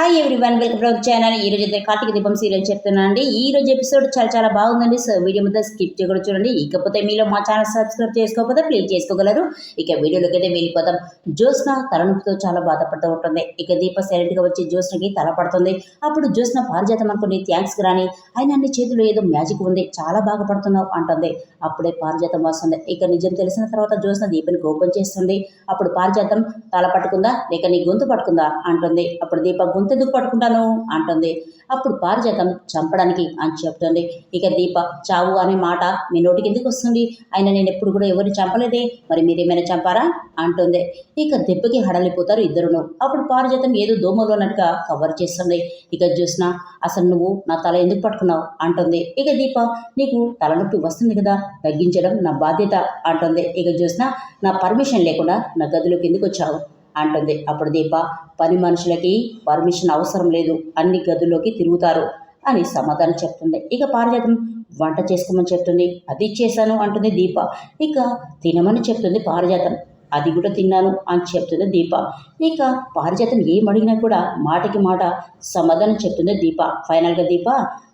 Hi everyone welcome to channel ఈ రోజు అయితే కార్తీక దీపం సీరియల్ చెప్తున్నా అండి. ఈ రోజు ఎపిసోడ్ చాలా చాలా బాగుందండి. సో వీడియో మొత్తం స్కిప్ చేయకుండా చూడండి. ఇకపోతే మీలో మా ఛానల్ సబ్స్క్రైబ్ చేసుకోకపోతే ప్లీజ్ చేసుకోగలరు. ఇక వీడియోలోకి అయితే వెళ్ళిపోతాం. జ్యోత్స్న తలనొప్పితో చాలా బాధపడుతూ ఉంటుంది. ఇక దీప సైలెంట్గా వచ్చి జ్యోత్స్నకి తల పడుతుంది. అప్పుడు జ్యోత్స్న పారిజాతం అనుకుని థ్యాంక్స్ రాని ఆయన అన్ని చేతిలో ఏదో మ్యాజిక్ ఉంది. చాలా బాగా పడుతున్నావు అంటుంది. అప్పుడే పారిజాతం వస్తుంది. ఇక నిజం తెలిసిన తర్వాత జ్యోత్స్న దీపని కోపం చేస్తుంది. అప్పుడు పారిజాతం తల పట్టుకుందా? లేక నీ గొంతు పట్టుకుందా? అంటుంది. అప్పుడు దీప గొంతు ఎందుకు పట్టుకుంటాను అంటుంది. అప్పుడు పారిజాతం చంపడానికి అని చెప్తుంది. ఇక దీప చావు అనే మాట మీ నోటికి ఎందుకు వస్తుంది? ఆయన నేను ఎప్పుడు కూడా ఎవరిని చంపలేదే. మరి మీరేమైనా చంపారా? అంటుంది. ఇక దెబ్బకి హడలిపోతారు ఇద్దరును. అప్పుడు పారిజాతం ఏదో దోమలో ఉన్నట్టుగా కవర్ చేస్తుంది. ఇక చూసిన అసలు నువ్వు నా తల ఎందుకు పట్టుకున్నావు? అంటుంది. ఇక దీప నీకు తలనొప్పి వస్తుంది కదా? తగ్గించడం నా బాధ్యత అంటుంది. ఇక చూసిన నా పర్మిషన్ లేకుండా నా గదిలోకి ఎందుకు వచ్చావు? అంటుంది. అప్పుడు దీప పని మనుషులకి పర్మిషన్ అవసరం లేదు అన్ని గదుల్లోకి తిరుగుతారు అని సమాధానం చెప్తుంది. ఇక పారిజాతం వంట చేసుకోమని చెప్తుంది. అది చేశాను అంటుంది దీప. ఇక తినమని చెప్తుంది పారిజాతం. అది కూడా తిన్నాను అని చెప్తుంది దీప. ఇక పారిజాతం ఏం అడిగినా కూడా మాటకి మాట సమాధానం చెప్తుంది దీప. ఫైనల్గా దీప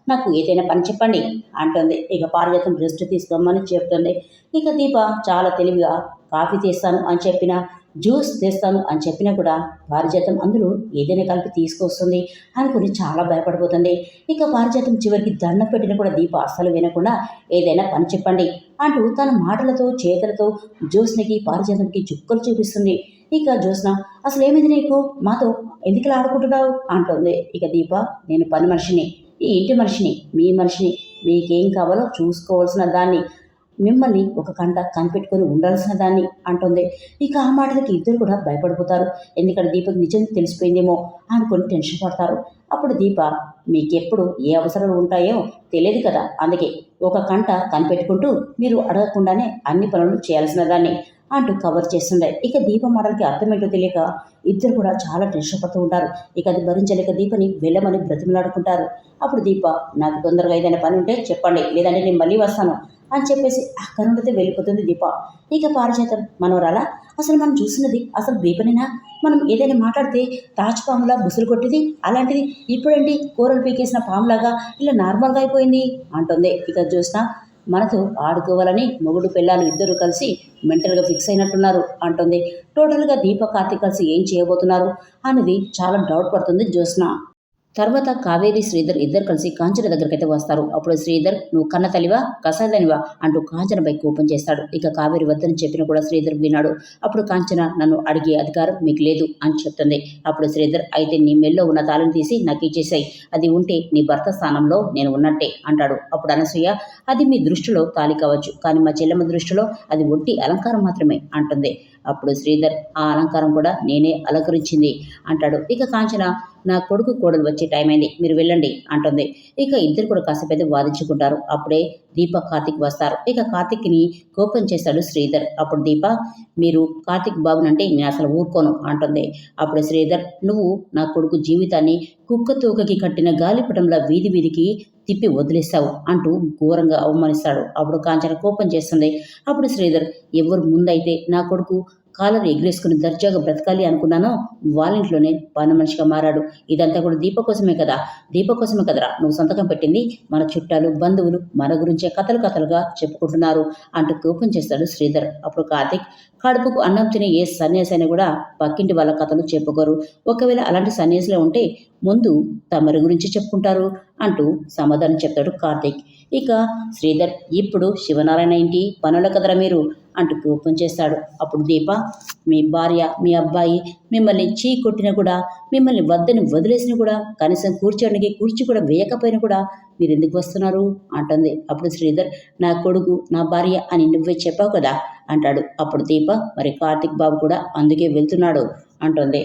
నాకు ఏదైనా పని చెప్పండి అంటుంది. ఇక పారిజాతం రెస్ట్ తీసుకోమని చెప్తుంది. ఇక దీప చాలా తెలివిగా కాఫీ చేస్తాను అని చెప్పిన జ్యూస్ తెస్తాను అని చెప్పినా కూడా పారిజాతం అందులో ఏదైనా కలిపి తీసుకొస్తుంది అనుకుని చాలా భయపడిపోతుంది. ఇక పారిజాతం చివరికి దండం పెట్టిన కూడా దీప అస్సలు వినకుండా ఏదైనా పని చెప్పండి అంటూ తన మాటలతో చేతులతో జ్యోత్స్నకి పారిజాతంకి చుక్కలు చూపిస్తుంది. ఇక జ్యోత్స్న అసలు ఏమైంది నీకు? మాతో ఎందుకు ఆడుకుంటున్నావు? అంటుంది. ఇక దీప నేను పని మనిషిని ఈ ఇంటి మనిషిని మీ మనిషిని మీకేం కావాలో చూసుకోవాల్సిన దాన్ని మిమ్మల్ని ఒక కంట కనిపెట్టుకొని ఉండాల్సిన దాన్ని అంటుంది. ఇక ఆ మాటలకి ఇద్దరు కూడా భయపడిపోతారు. ఎందుకంటే దీపక్ నిజం తెలిసిపోయిందేమో అనుకొని టెన్షన్ పడతారు. అప్పుడు దీప మీకెప్పుడు ఏ అవసరాలు ఉంటాయో తెలియదు కదా. అందుకే ఒక కంట కనిపెట్టుకుంటూ మీరు అడగకుండానే అన్ని పనులు చేయాల్సిన దాన్ని అంటూ కవర్ చేస్తుండే. ఇక దీప మాటలకి అర్థమేంటో తెలియక ఇద్దరు కూడా చాలా టెన్షన్ పడుతూ ఉంటారు. ఇక అది భరించలేక దీపని వెళ్ళమని బ్రతిమలాడుకుంటారు. అప్పుడు దీప నాకు తొందరగా ఏదైనా పని ఉంటే చెప్పండి లేదంటే నేను మళ్ళీ వస్తాను అని చెప్పేసి అక్కడ నుండి వెళ్ళిపోతుంది దీప. ఇక పారిజాతం మనోరాలా అసలు మనం చూస్తున్నది అసలు దీపనేనా? మనం ఏదైనా మాట్లాడితే తాచుపాములా బుసులు కొట్టేది అలాంటిది ఇప్పుడండి కూరలు పీకేసిన పాములాగా ఇలా నార్మల్గా అయిపోయింది అంటుంది. ఇక చూస్తా మనతో ఆడుకోవాలని మొగుడు పిల్లలు ఇద్దరు కలిసి మెంటల్గా ఫిక్స్ అయినట్టున్నారు అంటుంది. టోటల్గా దీప కార్తీక్ కలిసి ఏం చేయబోతున్నారు? అనేది చాలా డౌట్ పడుతుంది జ్యోత్స్న. తర్వాత కావేరి శ్రీధర్ ఇద్దరు కలిసి కాంచన దగ్గరకైతే వస్తారు. అప్పుడు శ్రీధర్ నువ్వు కన్న తల్లివా? కసాదనివా అంటూ కాంచనపై కోపం చేస్తాడు. ఇక కావేరి వద్దని చెప్పిన కూడా శ్రీధర్ విన్నాడు. అప్పుడు కాంచన నన్ను అడిగే అధికారం మీకు లేదు అని చెప్తుంది. అప్పుడు శ్రీధర్ అయితే నీ మెల్లో ఉన్న తాళం తీసి నాకు ఇచ్చేసాయి. అది ఉంటే నీ భర్త స్థానంలో నేను ఉన్నట్టే అంటాడు. అప్పుడు అనసూయ అది మీ దృష్టిలో తాలి కావచ్చు కానీ మా చెల్లెమ్మ దృష్టిలో అది ఒట్టి అలంకారం మాత్రమే అంటుంది. అప్పుడు శ్రీధర్ ఆ అలంకారం కూడా నేనే అలంకరించింది అంటాడు. ఇక కాంచన నా కొడుకు కోడలు వచ్చే టైం అయింది. మీరు వెళ్ళండి అంటుంది. ఇక ఇద్దరు కూడా కాసేపు వాదించుకుంటారు. అప్పుడే దీప కార్తిక్ వస్తారు. ఇక కార్తిక్ని కోపం చేస్తాడు శ్రీధర్. అప్పుడు దీప మీరు కార్తిక్ బాబునంటే నేను అసలు ఊరుకోను అంటుంది. అప్పుడు శ్రీధర్ నువ్వు నా కొడుకు జీవితాన్ని కుక్క తూకకి కట్టిన గాలిపటంలా వీధి వీధికి తిప్పి వదిలేస్తావు అంటూ ఘోరంగా అవమానిస్తాడు. అప్పుడు కాంచన కోపం చేస్తుంది. అప్పుడు శ్రీధర్ ఎవరు ముందైతే నా కొడుకు కాలర్ ఎగిరేసుకుని దర్జాగా బ్రతకాలి అనుకున్నానో వాళ్ళ ఇంట్లోనే పని మనిషిగా మారాడు. ఇదంతా కూడా దీప కోసమే కదా? దీప కోసమే కదరా? నువ్వు సంతకం పెట్టింది? మన చుట్టాలు బంధువులు మన గురించే కథలు కథలుగా చెప్పుకుంటున్నారు అంటూ కోపం చేస్తాడు శ్రీధర్. అప్పుడు కార్తిక్ కడుపుకు అన్నం తినే ఏ సన్యాసి అయినా కూడా పక్కింటి వాళ్ళ కథలు చెప్పుకోరు. ఒకవేళ అలాంటి సన్యాసిలో ఉంటే ముందు తమరి గురించి చెప్పుకుంటారు అంటూ సమాధానం చెప్తాడు కార్తిక్. ఇక శ్రీధర్ ఇప్పుడు శివనారాయణ ఇంటి పనుల కదరా మీరు? అంటూ కోపం చేస్తాడు. అప్పుడు దీప మీ భార్య మీ అబ్బాయి మిమ్మల్ని చీ కొట్టినా కూడా మిమ్మల్ని వద్దని వదిలేసినా కూడా కనీసం కూర్చోడానికి కూర్చి కూడా వేయకపోయినా కూడా మీరు ఎందుకు వస్తున్నారు? అంటుంది. అప్పుడు శ్రీధర్ నా కొడుకు నా భార్య అని నువ్వే చెప్పావు కదా? అంటాడు. అప్పుడు దీప మరి కార్తిక్ బాబు కూడా అందుకే వెళ్తున్నాడు అంటుంది.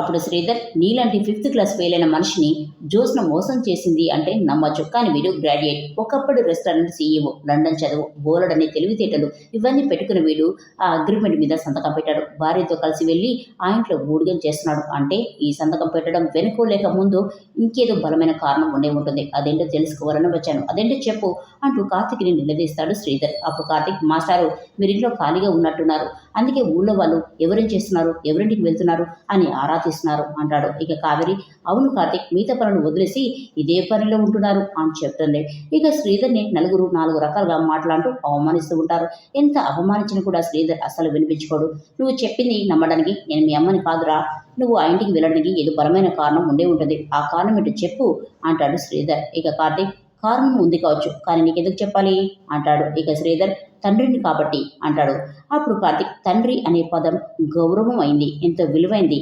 అప్పుడు శ్రీధర్ నీలాంటి ఫిఫ్త్ క్లాస్ ఫెయిల్ అయిన మనిషిని జ్యోత్స్న మోసం చేసింది అంటే నమ్మచ్చు కానీ వీడు గ్రాడ్యుయేట్. ఒకప్పుడు రెస్టారెంట్ సీఈఓ లండన్ చదువు బోలడని తెలివితేటలు ఇవన్నీ పెట్టుకుని వీడు ఆ అగ్రిమెంట్ మీద సంతకం పెట్టాడు. భార్యతో కలిసి వెళ్ళి ఆ ఇంట్లో ఊడిగం చేస్తున్నాడు అంటే ఈ సంతకం పెట్టడం వెనుకోలేక ముందు ఇంకేదో బలమైన కారణం ఉండే ఉంటుంది. అదేంటో తెలుసుకోవాలని వచ్చాను. అదేంటో చెప్పు. అంటూ కార్తిక్ని నిలదీస్తాడు శ్రీధర్. అప్పుడు కార్తిక్ మాస్టారు మీరింట్లో ఖాళీగా ఉన్నట్టున్నారు. అందుకే ఊళ్ళో వాళ్ళు ఎవరేం చేస్తున్నారు ఎవరింటికి వెళ్తున్నారు అని ఆరా తీస్తున్నారు అంటాడు. ఇక కావేరి అవును కార్తిక్ మిగతా పనులు వదిలేసి ఇదే పనిలో ఉంటున్నారు అని చెప్తుంది. ఇక శ్రీధర్ని నలుగురు నాలుగు రకాలుగా మాట్లాడుతూ అవమానిస్తూ ఉంటారు. ఎంత అవమానించినా కూడా శ్రీధర్ అసలు వినిపించుకోడు. నువ్వు చెప్పింది నమ్మడానికి నేను మీ అమ్మని కాదురా. నువ్వు ఆ ఇంటికి వెళ్ళడానికి ఏదో బలమైన కారణం ఉండే ఉంటుంది. ఆ కారణం ఏంటో చెప్పు అంటాడు శ్రీధర్. ఇక కార్తిక్ కారణం ఉంది కావచ్చు. కానీ నీకెందుకు చెప్పాలి? అంటాడు. ఇక శ్రీధర్ తండ్రిని కాబట్టి అంటాడు. అప్పుడు కార్తీక్ తండ్రి అనే పదం గౌరవం అయింది. ఎంతో విలువైంది.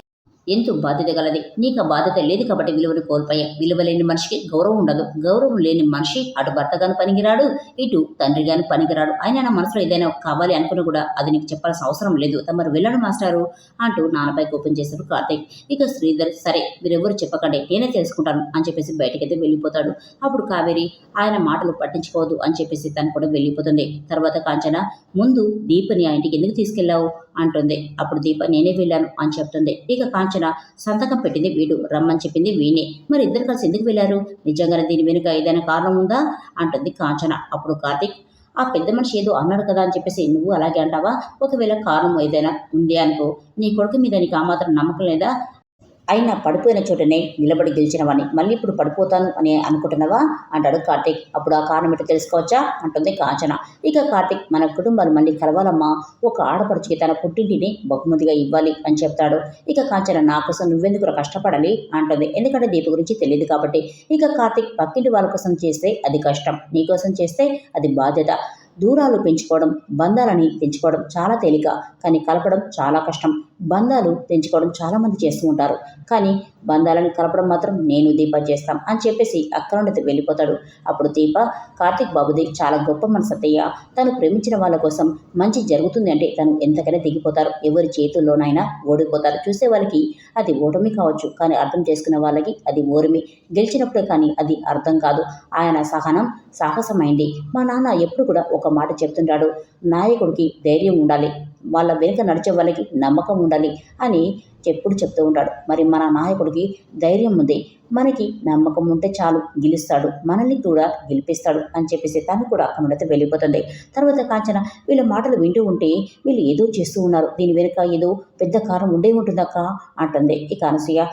ఎంతో బాధ్యత గలది. నీకు ఆ బాధ్యత లేదు కాబట్టి విలువను కోల్పోయా. విలువ లేని మనిషికి గౌరవం ఉండదు. గౌరవం లేని మనిషి అటు భర్త గాని పనికిరాడు ఇటు తండ్రి గాని పనికిరాడు. ఆయన నా మనసులో ఏదైనా కావాలి అనుకున్నా కూడా అది నీకు చెప్పాల్సిన అవసరం లేదు. తమరు వెళ్ళను మాస్టారు అంటూ నాన్నపై కోపం చేశాడు కార్తీక్. ఇక శ్రీధర్ సరే మీరెవరు చెప్పకండి. నేనే తెలుసుకుంటాను అని చెప్పేసి బయటకైతే వెళ్ళిపోతాడు. అప్పుడు కావేరి ఆయన మాటలు పట్టించుకోవద్దు అని చెప్పేసి తను కూడా వెళ్ళిపోతుంది. తర్వాత కాంచన ముందు దీపని ఆ ఇంటికి ఎందుకు తీసుకెళ్ళావు? అంటుంది. అప్పుడు దీప నేనే వెళ్ళాను అని చెప్తుంది. ఇక కాంచన సంతకం పెట్టింది వీడు. రమ్మని చెప్పింది వీణే మరి ఇద్దరు కలిసి ఎందుకు వెళ్ళారు? నిజంగానే దీని వెనుక ఏదైనా కారణం ఉందా? అంటుంది కాంచన. అప్పుడు కార్తీక్ ఆ పెద్ద మనిషి ఏదో అన్నాడు కదా అని చెప్పేసి నువ్వు అలాగే అంటావా? ఒకవేళ కారణం ఏదైనా ఉంది అనుకో. నీ కొడుకు మీద నీకు ఆ మాత్రం నమ్మకం లేదా? అయినా పడిపోయిన చోటనే నిలబడి గెలిచినవని మళ్ళీ ఇప్పుడు పడిపోతాను అని అనుకుంటున్నావా? అంటాడు కార్తీక్. అప్పుడు ఆ కారణం ఏంటో తెలుసుకోవచ్చా? అంటుంది కాంచన. ఇక కార్తీక్ మన కుటుంబాలు మళ్ళీ కలవాలమ్మా. ఒక ఆడపడుచుకి తన పుట్టింటిని బహుమతిగా ఇవ్వాలి అని చెప్తాడు. ఇక కాంచన నా కోసం నువ్వెందుకు కష్టపడాలి? అంటుంది. ఎందుకంటే దీప గురించి తెలియదు కాబట్టి. ఇక కార్తీక్ పక్కింటి వాళ్ళ కోసం చేస్తే అది కష్టం. నీకోసం చేస్తే అది బాధ్యత. దూరాలు పెంచుకోవడం బంధాలని పెంచుకోవడం చాలా తేలిక. కానీ కలపడం చాలా కష్టం. బంధాలు పెంచుకోవడం చాలామంది చేస్తూ ఉంటారు. కానీ బంధాలను కలపడం మాత్రం నేను దీప చేస్తాం అని చెప్పేసి అక్కడ నుండి వెళ్ళిపోతాడు. అప్పుడు దీప కార్తీక్ బాబుది చాలా గొప్ప మనసత్తయ్య. తను ప్రేమించిన వాళ్ళ కోసం మంచి జరుగుతుంది అంటే తను ఎంతకైనా దిగిపోతారు. ఎవరి చేతుల్లోనైనా ఓడిపోతారు. చూసే వాళ్ళకి అది ఓటమి కావచ్చు. కానీ అర్థం చేసుకునే వాళ్ళకి అది ఓరిమి. గెలిచినప్పుడే కానీ అది అర్థం కాదు. ఆయన సహనం సాహసమైంది. మా నాన్న ఎప్పుడు కూడా ఒక మాట చెప్తుంటాడు. నాయకుడికి ధైర్యం ఉండాలి. వాళ్ళ వెనుక నడిచే వాళ్ళకి నమ్మకం ఉండాలి అని ఎప్పుడు చెప్తూ ఉంటాడు. మరి మన నాయకుడికి ధైర్యం ఉంది. మనకి నమ్మకం ఉంటే చాలు గెలుస్తాడు. మనల్ని కూడా గెలిపిస్తాడు అని చెప్పేసి తను కూడా అక్కడ నుండి వెళ్ళిపోతుంది. తర్వాత కాంచన వీళ్ళ మాటలు వింటూ ఉంటే వీళ్ళు ఏదో చేస్తూ ఉన్నారు. దీని వెనుక ఏదో పెద్ద కారం ఉండే ఉంటుందక్క అంటుంది. ఇక అనసూయ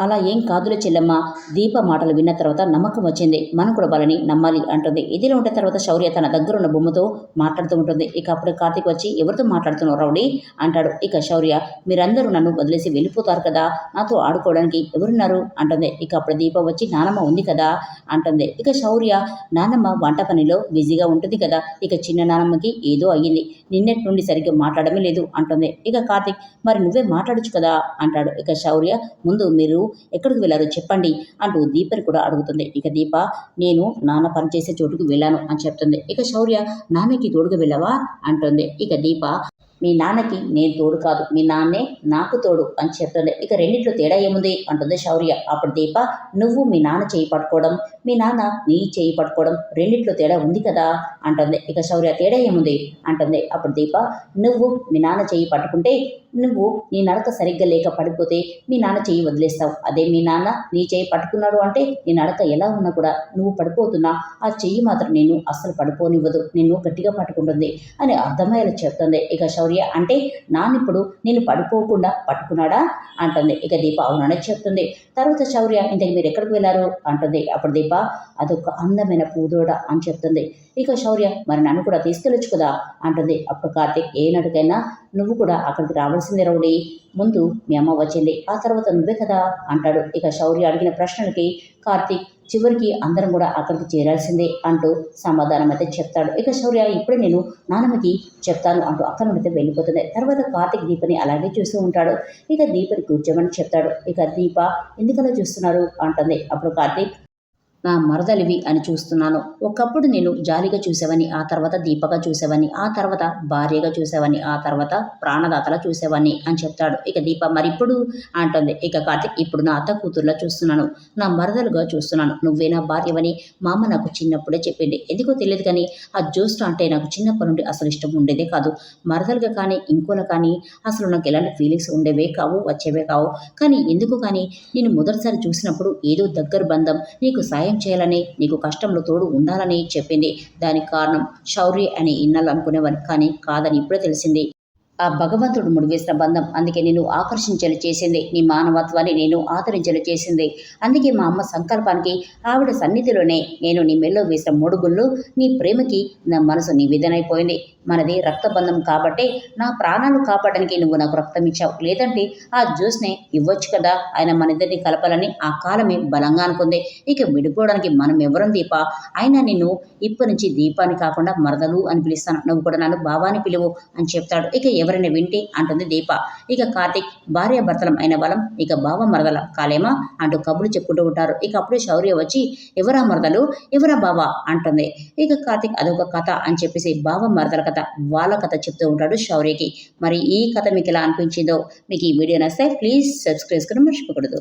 అలా ఏం కాదులే చెల్లెమ్మ. దీప మాటలు విన్న తర్వాత నమ్మకం వచ్చింది. మనం కూడా వాళ్ళని నమ్మాలి అంటుంది. ఇదిలో ఉంటే తర్వాత శౌర్య తన దగ్గర ఉన్న బొమ్మతో మాట్లాడుతూ ఉంటుంది. ఇక అప్పుడు కార్తీక్ వచ్చి ఎవరితో మాట్లాడుతున్నావు రౌడీ? అంటాడు. ఇక శౌర్య మీరందరూ నన్ను వదిలేసి వెళ్ళిపోతారు కదా. నాతో ఆడుకోవడానికి ఎవరున్నారు? అంటుంది. ఇక అప్పుడు దీప వచ్చి నానమ్మ ఉంది కదా? అంటుంది. ఇక శౌర్య నానమ్మ వంట పనిలో బిజీగా ఉంటుంది కదా. ఇక చిన్న నానమ్మకి ఏదో అయ్యింది. నిన్నటి నుండి సరిగ్గా మాట్లాడమే లేదు అంటుంది. ఇక కార్తీక్ మరి నువ్వే మాట్లాడొచ్చు కదా? అంటాడు. ఇక శౌర్య ముందు మీరు ఎక్కడికి వెళ్ళారో చెప్పండి అంటూ దీపని కూడా అడుగుతుంది. ఇక దీప నేను నాన్న పనిచేసే చోటుకు వెళ్ళాను అని చెప్తుంది. ఇక శౌర్య నాన్నకి తోడుగా వెళ్ళావా? అంటుంది. ఇక దీప మీ నాన్నకి నేను తోడు కాదు. మీ నాన్నే నాకు తోడు అని చెప్తుంది ఇక రెండిట్లో తేడా ఏముంది? అంటుంది శౌర్య. అప్పుడు దీప నువ్వు మీ నాన్న చేయి పట్టుకోవడం మీ నాన్న నీ చేయి పట్టుకోవడం రెండిట్లో తేడా ఉంది కదా? అంటుంది. ఇక శౌర్య తేడా ఏముంది? అంటుంది. అప్పుడు దీప నువ్వు మీ నాన్న చేయి పట్టుకుంటే నువ్వు నీ నడక సరిగ్గా లేక పడిపోతే మీ నాన్న చెయ్యి వదిలేస్తావు. అదే మీ నాన్న నీ చేయి పట్టుకున్నాడు అంటే నీ నడక ఎలా ఉన్నా కూడా నువ్వు పడిపోతున్నా. ఆ చెయ్యి మాత్రం నేను అస్సలు పడిపోనివ్వదు. నిన్ను గట్టిగా పట్టుకుంటుంది అని అర్థమయ్యేలా చెప్తుంది. ఇక శౌర్య అంటే నాన్నిప్పుడు నేను పడిపోకుండా పట్టుకున్నాడా? అంటుంది. ఇక దీప అవునని చెప్తుంది. తర్వాత శౌర్య ఇంతకు మీరు ఎక్కడికి వెళ్ళారు? అంటుంది. అప్పుడు దీప అదొక అందమైన పూదోడ అని చెప్తుంది. ఇక శౌర్య మరి నన్ను కూడా తీసుకెళ్ళొచ్చు కదా అంటుంది. అప్పుడు కార్తీక్ ఏనాటికైనా నువ్వు కూడా అక్కడికి రావాల్సిందే రౌడీ. ముందు మీ అమ్మ వచ్చింది ఆ తర్వాత నువ్వే కదా? అంటాడు. ఇక శౌర్య అడిగిన ప్రశ్నలకి కార్తీక్ చివరికి అందరం కూడా అక్కడికి చేరాల్సిందే అంటూ సమాధానం అయితే చెప్తాడు. ఇక శౌర్య ఇప్పుడే నేను నాన్నమ్మకి చెప్తాను అంటూ అక్కడ నుండి వెళ్ళిపోతుంది. తర్వాత కార్తీక్ దీపని అలాగే చూస్తూ ఉంటాడు. ఇక దీపని కూర్చోమని చెప్తాడు. ఇక దీప ఎందుకలా చూస్తున్నారు? అంటుంది. అప్పుడు కార్తీక్ నా మరదలివి అని చూస్తున్నాను. ఒకప్పుడు నేను జాలిగా చూసేవని ఆ తర్వాత దీపగా చూసేవని ఆ తర్వాత భార్యగా చూసేవని ఆ తర్వాత ప్రాణదాతలా చూసేవని అని చెప్తాడు. ఇక దీప మరి ఇప్పుడు అంటుంది. ఇక కార్తిక్ ఇప్పుడు నా అత్త కూతుర్లా చూస్తున్నాను. నా మరదలుగా చూస్తున్నాను. నువ్వే నా భార్యవని మా అమ్మ నాకు చిన్నప్పుడే చెప్పింది. ఎందుకో తెలియదు కానీ ఆ జ్యోష్ట అంటే నాకు చిన్నప్పటి నుండి అసలు ఇష్టం ఉండేదే కాదు. మరదలుగా కానీ ఇంకోలా కానీ అసలు నాకు ఎలాంటి ఫీలింగ్స్ ఉండేవే కావు వచ్చేవే కావు. కానీ ఎందుకు కానీ నేను మొదటిసారి చూసినప్పుడు ఏదో దగ్గర బంధం నీకు సాయం సాయం చేయాలని నీకు కష్టంలో తోడు ఉండాలని చెప్పింది. దానికి కారణం శౌర్య అని ఇన్నాళ్ళు అనుకునేవారు కానీ కాదని ఇప్పుడే తెలిసింది. ఆ భగవంతుడు ముడివేసిన బంధం. అందుకే నేను ఆకర్షించేలా చేసింది. నీ మానవత్వాన్ని నేను ఆదరించేలా చేసింది. అందుకే మా అమ్మ సంకల్పానికి ఆవిడ సన్నిధిలోనే నేను నీ మెల్లో వేసిన మొడుగుళ్ళు నీ ప్రేమకి నా మనసు నివేదనైపోయింది. మనది రక్తబంధం కాబట్టే నా ప్రాణాలు కాపాడడానికి నువ్వు నాకు రక్తం ఇచ్చావు. లేదంటే ఆ జ్యూస్ని ఇవ్వచ్చు కదా? ఆయన మన ఇద్దరిని కలపాలని ఆ కాలమే బలంగా అనుకుంది. ఇక విడిపోవడానికి మనం ఎవరం దీప? అయినా నిన్ను ఇప్పటి నుంచి దీపాన్ని కాకుండా మరదలు అని పిలుస్తాను. నువ్వు కూడా నన్ను బావాని పిలువు అని చెప్తాడు. ఇక ఎవరైనా వింటే అంటుంది దీప. ఇక కార్తీక్ భార్యాభర్తలం అయిన బలం ఇక బావ మరదల కాలేమా? అంటూ కబుర్లు చెప్పుకుంటూ ఉంటారు. ఇక అప్పుడే శౌర్య వచ్చి ఎవరా మరదలు? ఎవరా బావ? అంటుంది. ఇక కార్తీక్ అదొక కథ అని చెప్పేసి బావ మరదల కథ వాళ్ళ కథ చెప్తూ ఉంటాడు శౌర్యకి. మరి ఈ కథ మీకు ఎలా అనిపించిందో మీకు ఈ వీడియో నచ్చితే ప్లీజ్ సబ్స్క్రైబ్ చేసుకుని మర్చిపోకూడదు.